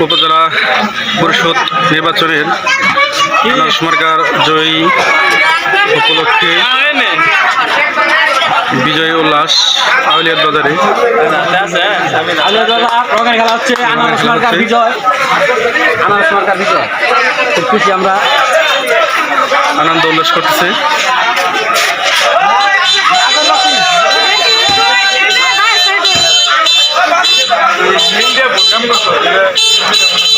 উপজেলা পরিষদ নির্বাচনের সরকার জয়ী উপলক্ষে বিজয় উল্লাস আউলিয়ার বাজারে আমরা আনন্দ উল্লাস করতেছে Sen bak.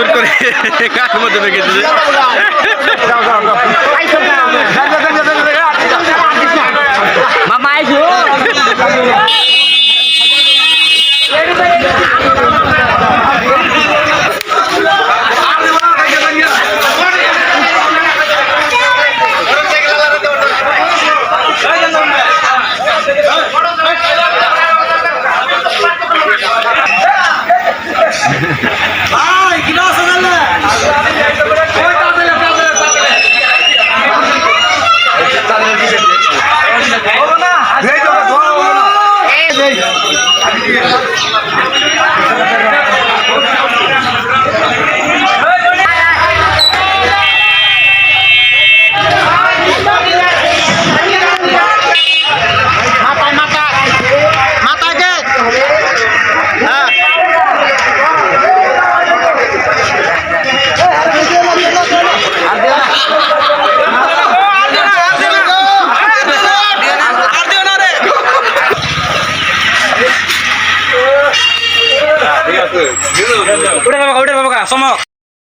জোর করে কার মধ্যে রেখে দিয়েছে Ah! উঠে বাবা উঠে বাবা সমক